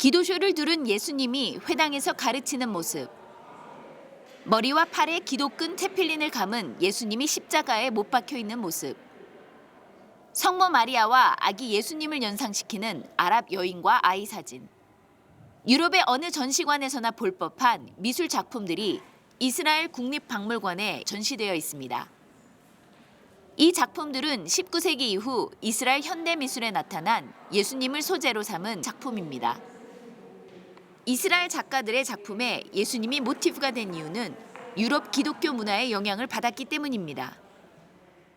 기도쇼를 두른 예수님이 회당에서 가르치는 모습. 머리와 팔에 기도끈 테필린을 감은 예수님이 십자가에 못 박혀 있는 모습. 성모 마리아와 아기 예수님을 연상시키는 아랍 여인과 아이 사진. 유럽의 어느 전시관에서나 볼 법한 미술 작품들이 이스라엘 국립박물관에 전시되어 있습니다. 이 작품들은 19세기 이후 이스라엘 현대 미술에 나타난 예수님을 소재로 삼은 작품입니다. 이스라엘 작가들의 작품에 예수님이 모티프가 된 이유는 유럽 기독교 문화의 영향을 받았기 때문입니다.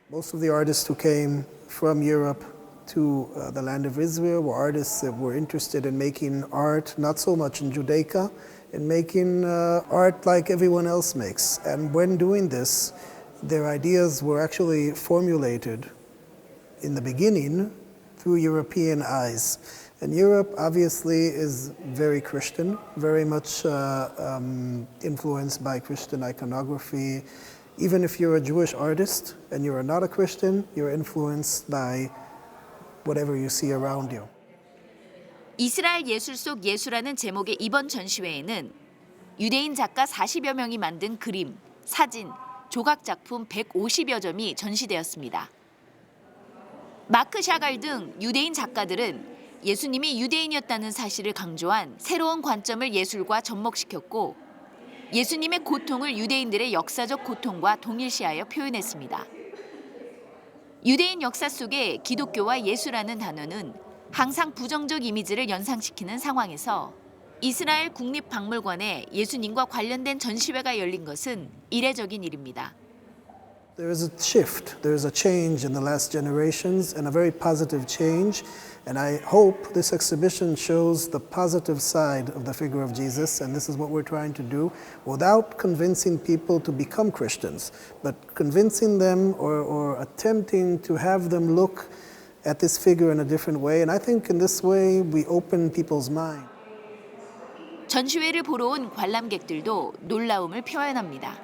Most of the artists who came from Europe to uh, the land of Israel were artists that were interested in making art, not so much in Judaica, in making uh, art like everyone else makes. And when doing this, their ideas were actually formulated in the beginning through European eyes. And Europe obviously is very Christian, very much uh, um, influenced by Christian iconography. Even if you're a Jewish artist and you're not a Christian, you're influenced by whatever you see around you. 이스라엘 예술 속 예수라는 제목의 이번 전시회에는 유대인 작가 40여 명이 만든 그림, 사진, 조각 작품 150여 점이 전시되었습니다. 마크 샤갈 등 유대인 작가들은 예수님이 유대인이었다는 사실을 강조한 새로운 관점을 예술과 접목시켰고 예수님의 고통을 유대인들의 역사적 고통과 동일시하여 표현했습니다. 유대인 역사 속에 기독교와 예수라는 단어는 항상 부정적 이미지를 연상시키는 상황에서 이스라엘 국립박물관에 예수님과 관련된 전시회가 열린 것은 이례적인 일입니다. There is a shift, there is a change in the last generations, and a very positive change. And I hope this exhibition shows the positive side of the figure of Jesus, and this is what we're trying to do without convincing people to become Christians, but convincing them or, or attempting to have them look at this figure in a different way. And I think in this way we open people's mind. 전시회를 보러 온 관람객들도 놀라움을 표현합니다.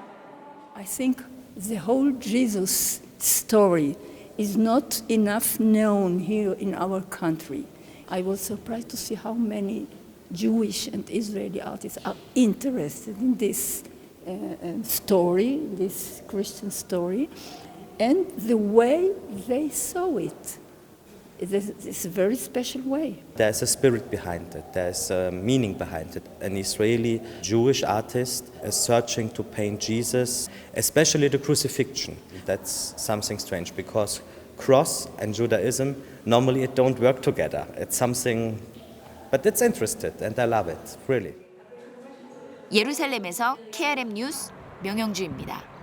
I think the whole Jesus story is not enough known here in our country. I was surprised to see how many Jewish and Israeli artists are interested in this uh, uh, story, this Christian story, and the way they saw it It's it's a very special way. There's a spirit behind it, there's a meaning behind it. An Israeli Jewish artist is searching to paint Jesus, especially the crucifixion. That's something strange because cross and Judaism normally it don't work together. It's something but it's interested and I love it, really. 예루살렘에서 KRM 뉴스 명영주입니다.